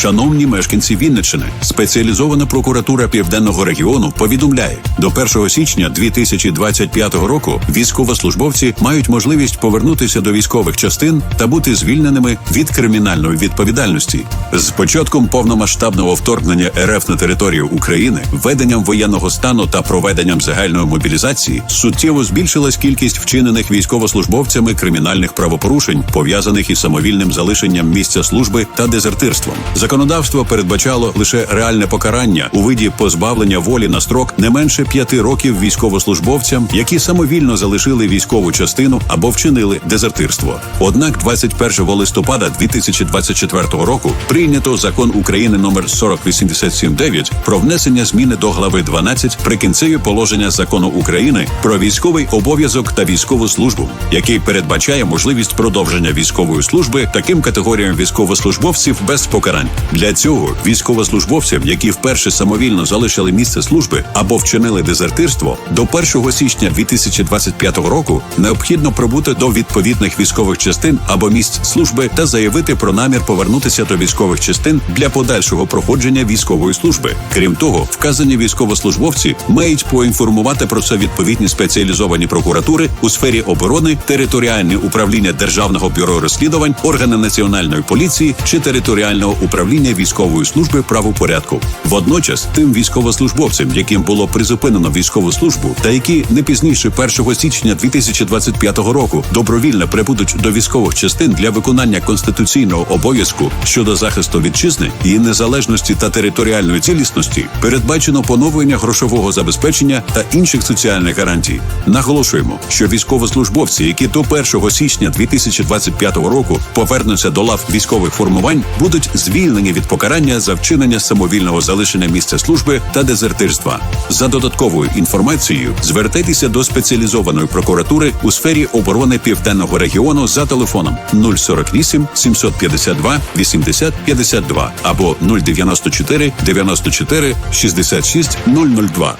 Шановні мешканці Вінниччини, спеціалізована прокуратура південного регіону повідомляє, до 1 січня 2025 року військовослужбовці мають можливість повернутися до військових частин та бути звільненими від кримінальної відповідальності. З початком повномасштабного вторгнення РФ на територію України, введенням воєнного стану та проведенням загальної мобілізації суттєво збільшилась кількість вчинених військовослужбовцями кримінальних правопорушень, пов'язаних із самовільним залишенням місця служби та дезертирством. Законодавство передбачало лише реальне покарання у виді позбавлення волі на строк не менше п'яти років військовослужбовцям, які самовільно залишили військову частину або вчинили дезертирство. Однак, 21 листопада 2024 року прийнято закон України номер 40879 про внесення зміни до глави 12 прикінцеві положення закону України про військовий обов'язок та військову службу, який передбачає можливість продовження військової служби таким категоріям військовослужбовців без покарань. Для цього військовослужбовцям, які вперше самовільно залишили місце служби або вчинили дезертирство, до 1 січня 2025 року необхідно прибути до відповідних військових частин або місць служби та заявити про намір повернутися до військових частин для подальшого проходження військової служби. Крім того, вказані військовослужбовці мають поінформувати про це відповідні спеціалізовані прокуратури у сфері оборони, територіальне управління Державного бюро розслідувань, органи національної поліції чи територіального управління військової служби правопорядку. Водночас, тим військовослужбовцям, яким було призупинено військову службу, та які не пізніше 1 січня 2025 року добровільно прибудуть до військових частин для виконання конституційного обов'язку щодо захисту вітчизни, її незалежності та територіальної цілісності, передбачено поновлення грошового забезпечення та інших соціальних гарантій. Наголошуємо, що військовослужбовці, які до 1 січня 2025 року повернуться до лав військових формувань, будуть звільнені від покарання за вчинення самовільного залишення місця служби та дезертирства. За додатковою інформацією звертайтеся до спеціалізованої прокуратури у сфері оборони південного регіону за телефоном 048 752 80 52 або 094 94 66 002.